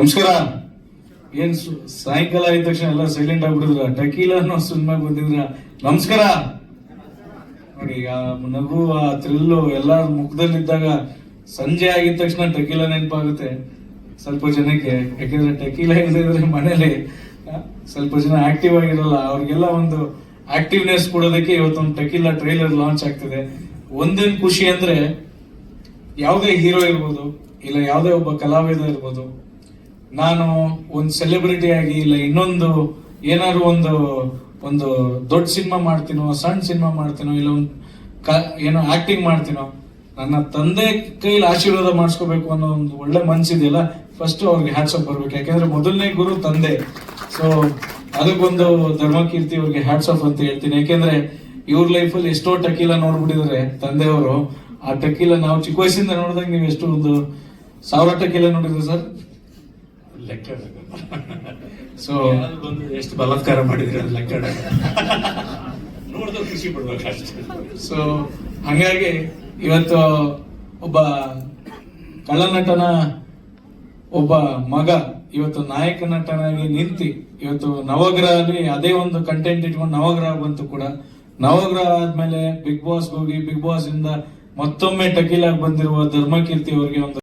ನಮಸ್ಕಾರ. ಏನ್ ಸಾಯಂಕಾಲ ಆದ ತಕ್ಷಣ ಎಲ್ಲ ಸೈಲೆಂಟ್ ಆಗ್ಬಿಡಿದ್ರ ಟಕೀಲ ಅನ್ನೋ ಸಿನಿಮಾ ಬಂದಿದ್ರ. ನಮಸ್ಕಾರ. ನೋಡಿ ಆ ನಗು, ಆ ಥ್ರಿಲ್ಲು ಎಲ್ಲಾರ ಮುಖದಲ್ಲಿದ್ದಾಗ ಸಂಜೆ ಆಗಿದ ತಕ್ಷಣ ಟಕೀಲ ನೆನಪಾಗುತ್ತೆ. ಸ್ವಲ್ಪ ಜನಕ್ಕೆ. ಯಾಕೆಂದ್ರೆ ಟಕೀಲ ಇಲ್ಲದಿದ್ರೆ ಮನೇಲಿ ಸ್ವಲ್ಪ ಜನ ಆಕ್ಟಿವ್ ಆಗಿರಲ್ಲ. ಅವ್ರಿಗೆಲ್ಲ ಒಂದು ಆಕ್ಟಿವ್ನೆಸ್ ಕೊಡೋದಕ್ಕೆ ಇವತ್ತೊಂದು ಟಕೀಲ ಟ್ರೈಲರ್ ಲಾಂಚ್ ಆಗ್ತಿದೆ. ಒಂದೇನ್ ಖುಷಿ ಅಂದ್ರೆ, ಯಾವುದೇ ಹೀರೋ ಇರ್ಬೋದು, ಇಲ್ಲ ಯಾವುದೇ ಒಬ್ಬ ಕಲಾವಿದ ಇರ್ಬೋದು ನಾನು ಒಂದು ಸೆಲೆಬ್ರಿಟಿ ಆಗಿ ಇಲ್ಲ, ಇನ್ನೊಂದು ಏನಾದ್ರು ಒಂದು ಒಂದು ದೊಡ್ಡ ಸಿನಿಮಾ ಮಾಡ್ತೀನೋ, ಸಣ್ಣ ಸಿನಿಮಾ ಮಾಡ್ತೀನೋ, ಇಲ್ಲ ಒಂದು ಕ, ಏನೋ ಆಕ್ಟಿಂಗ್ ಮಾಡ್ತೀನೋ, ನನ್ನ ತಂದೆ ಕೈಲಿ ಆಶೀರ್ವಾದ ಮಾಡಿಸ್ಕೋಬೇಕು ಅನ್ನೋ ಒಂದು ಒಳ್ಳೆ ಮನ್ಸಿದೆಯಲ್ಲ ಫಸ್ಟ್ ಅವ್ರಿಗೆ ಹ್ಯಾಟ್ಸ್ ಆಫ್ ಬರ್ಬೇಕು. ಯಾಕಂದ್ರೆ ಮೊದಲನೇ ಗುರು ತಂದೆ. ಸೊ ಅದಕ್ಕೊಂದು ಧರ್ಮಕೀರ್ತಿ ಅವ್ರಿಗೆ ಹ್ಯಾಟ್ಸ್ ಆಫ್ ಅಂತ ಹೇಳ್ತೀನಿ. ಯಾಕೆಂದ್ರೆ ಇವ್ರ ಲೈಫಲ್ಲಿ ಎಷ್ಟೋ ಟಕೀಲ ನೋಡ್ಬಿಟ್ಟಿದ್ದಾರೆ ತಂದೆಯವರು. ಆ ಟಕೀಲ ನಾವು ಚಿಕ್ಕ ವಯಸ್ಸಿಂದ ನೋಡಿದಾಗ ನೀವು ಎಷ್ಟು ಒಂದು ಸಾವಿರ ಟಕೀಲ ನೋಡಿದ್ರೆ ಸರ್? ಲೆಕ್ಕ ಸೊ ಬಂದು ಎಷ್ಟು ಬಲಾತ್ಕಾರ ಮಾಡಿದ್ರೆ ಅದು ಲೆಕ್ಕ ನೋಡಿದ್ರೆ ಖುಷಿ ಪಡ್ಬೇಕಷ್ಟೇ. ಸೊ ಹಾಗಾಗಿ ಇವತ್ತು ಒಬ್ಬ ಕಳ್ಳನಟನ ಒಬ್ಬ ಮಗ ಇವತ್ತು ನಾಯಕ ನಟನಾಗಿ ನಿಂತಿ ಇವತ್ತು ನವಗ್ರಹ ಅಲ್ಲಿ ಅದೇ ಒಂದು ಕಂಟೆಂಟ್ ಇಟ್ಕೊಂಡು ನವಗ್ರಹ ಬಂತು ಕೂಡ. ನವಗ್ರಹ ಆದ್ಮೇಲೆ ಬಿಗ್ ಬಾಸ್ ಹೋಗಿ ಬಿಗ್ ಬಾಸ್ ಇಂದ ಮತ್ತೊಮ್ಮೆ ಟಕೀಲಾಗಿ ಬಂದಿರುವ ಧರ್ಮಕೀರ್ತಿ ಅವರಿಗೆ ಒಂದು